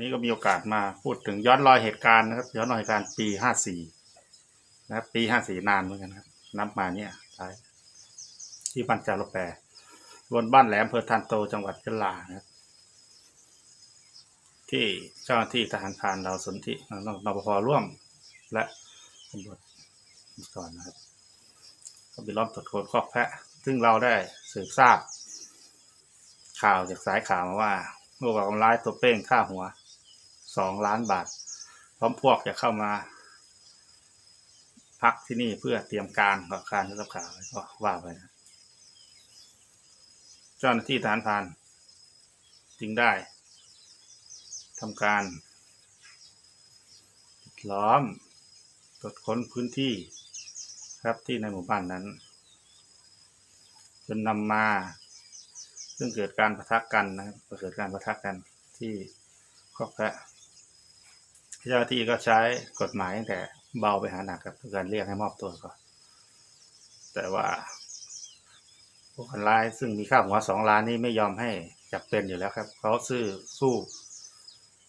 นี้ก็มีโอกาสมาพูดถึงย้อนรอยเหตุการณ์นะครับ ย้อนรอยเหตุการณ์ปีห้าสี่นะครับปีห้าสี่นานเหมือนกันครับ นับมาเนี่ยท้ายที่บ้านจาระแปรบนบ้านแหลมอำเภอทานโตจังหวัดยะลานะครับ ที่เจ้าหน้าที่ทหารพรานเราสนธินนปภร่วม และตำรวจก่อนนะครับก็ไปล้อมตรวจค้นคอกแพะ ซึ่งเราได้สืบทราบข่าวจากสายข่าวมาว่า เมื่อวาคนร้ายตัวเป้งฆ่าหัวสองล้านบาท พร้อมพวกจะเข้ามา พักที่นี่เพื่อเตรียมการต่อการรับข่าวก็ว่าไปนะเจ้าหน้าที่ทหารพานจึงได้ทำการล้อมตรวจค้นพื้นที่ ครับที่ในหมู่บ้านนั้น จนนำมา ซึ่งเกิดการประทะกันนะครับเกิดการประทะกันที่คอกแพะเจ้าที่ก็ใช้กฎหมายตั้งแต่เบาไปหาหนักครับการเรียกให้มอบตัวก่อนแต่ว่าพวกคนร้ายซึ่งมีค่าหัวสองล้านนี่ไม่ยอมให้จับเป็นอยู่แล้วครับเขาซื่อสู้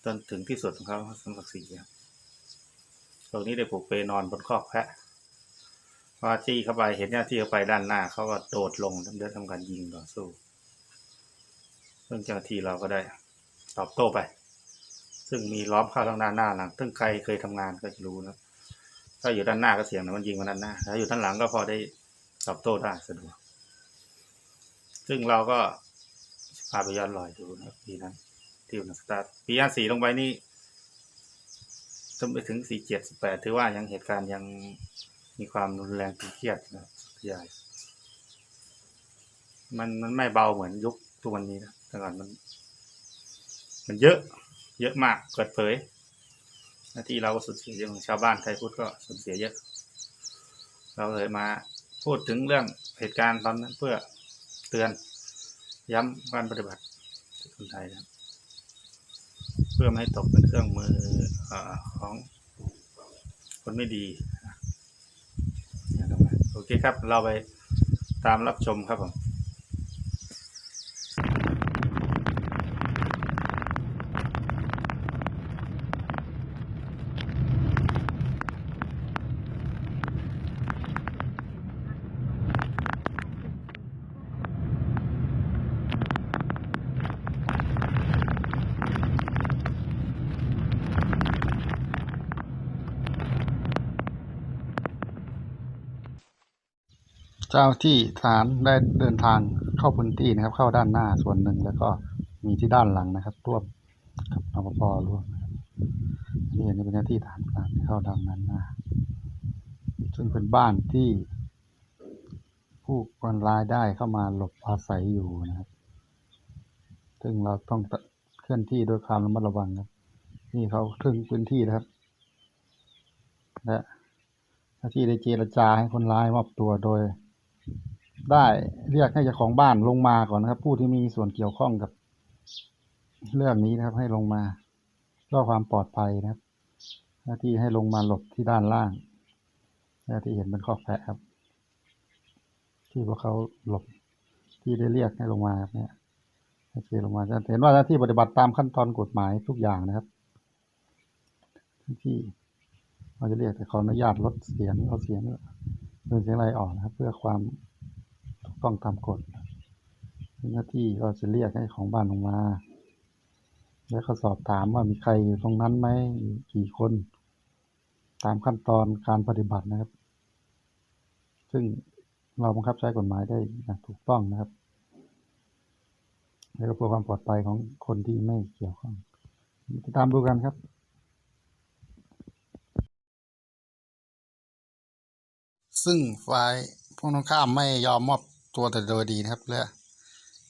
จนถึงที่สุดของเขาสมศักดิ์ศรีครับตรงนี้ได้ผูกเปนอนบนคอกแพะพอจี้เข้าไปเห็นเจ้าหน้าที่เข้าไปด้านหน้าเขาก็โดดลงเดินทำการยิงต่อสู้ ซึ่งเจ้าหน้าที่เราก็ได้ตอบโต้ไป ซึ่งมีล้อมเข้าทางด้านหน้าหลังซึ่งใครเคยทำงานก็จะรู้นะถ้าอยู่ด้านหน้าก็เสียงนะมันยิงมาด้านหน้าถ้าอยู่ด้านหลังก็พอได้ตอบโต้ได้สะดวก ซึ่งเราก็พาไปย้อนรอยดูนะปีนั้น ที่อุณสตาร์ทปีห้าสี่ลงไปนี่จนไปถึงสี่เจ็ดสิบแปดถือว่ายังเหตุการณ์ยังมีความรุนแรงตึงเครียดนะใหญ่มันมันไม่เบาเหมือนยุคทุกวันนี้นะ แต่ก่อนมัน มันเยอะ เยอะมากเปิดเผยหน้าที่เราก็สูญเสียเยอะของชาวบ้านไทยพุทธก็สูญเสียเยอะ เราเลยมาพูดถึงเรื่องเหตุการณ์ตอนนั้นเพื่อเตือนย้ำการปฏิบัติคนไทยนะเพื่อไม่ให้ตกเป็นเครื่องมืออของคนไม่ดีโอเคครับ เราไปตามรับชมครับผม จ้าที่ทหารได้เดินทางเข้าพื้นที่นะครับ เข้าด้านหน้าส่วนหนึ่งแล้วก็มีที่ด้านหลังนะครับร่วมกับนปภร่วมนะครับนี่อันนี้เป็นหน้าที่ทหารพรานเข้าด้านนั้นหน้าซึ่งเป็นบ้านที่ ผู้คนร้ายได้เข้ามาหลบอาศัยอยู่นะครับ ซึ่งเราต้องเคลื่อนที่ด้วยความระมัดระวังครับ นี่เขาถึงพื้นที่นะครับ และหน้าที่ได้เจรจาให้คนร้ายมอบตัวโดย ได้เรียกให้เจ้าของบ้านลงมาก่อนนะครับ ผู้ที่มีส่วนเกี่ยวข้องกับ เรื่องนี้นะครับ ให้ลงมาเพื่อความปลอดภัยนะครับ หน้าที่ให้ลงมาหลบที่ด้านล่างหน้าที่เห็นเป็นข้อแพะครับ ที่พวกเขาหลบที่ได้เรียกให้ลงมาครับเนี่ยโอเคลงมาจะเห็นว่าหน้าที่ปฏิบัติตามขั้นตอนกฎหมายทุกอย่างนะครับที่เราจะเรียกแต่ขออนุญาตลดเสียงลดเสียงเรื่องเสียงอะไรออกนะครับ เพื่อความ ต้องตามกฎหน้าที่ก็จะเรียกให้ของบ้านลงมา แล้วก็สอบถามว่ามีใครอยู่ตรงนั้นไหมกี่คน ตามขั้นตอนการปฏิบัตินะครับ ซึ่งเราบังคับใช้กฎหมายได้ถูกต้องนะครับ แล้วก็เพื่อความปลอดภัยของคนที่ไม่เกี่ยวข้องติดตามดูกันครับซึ่งฝ่ายพวกน้องข้ามไม่ยอมมอบ ตัวแต่โดยดีนะครับ และ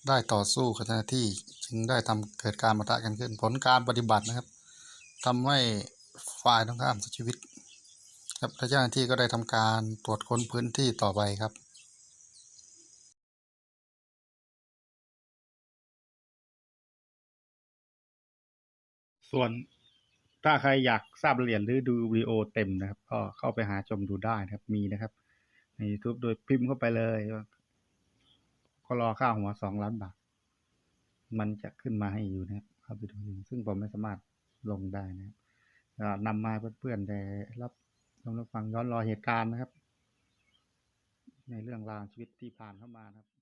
ได้ต่อสู้กับเจ้าหน้าที่จึงได้ทำเกิดการประทะกันขึ้น ผลการปฏิบัตินะครับทำให้ฝ่ายตรงข้ามเสียชีวิต ครับและเจ้าหน้าที่ก็ได้ทำการตรวจค้นพื้นที่ต่อไปครับส่วนถ้าใครอยากทราบรายละเอียดหรือดูวิดีโอเต็มนะครับ ก็เข้าไปหาชมดูได้นะครับมีนะครับ ใน YouTube โดยพิมพ์เข้าไปเลยว่า ก็รอค่าหัวสองล้านบาท มันจะขึ้นมาให้อยู่นะครับเข้าไปดูซึ่งผมไม่สามารถลงได้นะครับนำมาเพื่อนๆได้รับชมรับฟังย้อนรอยเหตุการณ์นะครับ ในเรื่องราวชีวิตที่ผ่านเข้ามานะครับ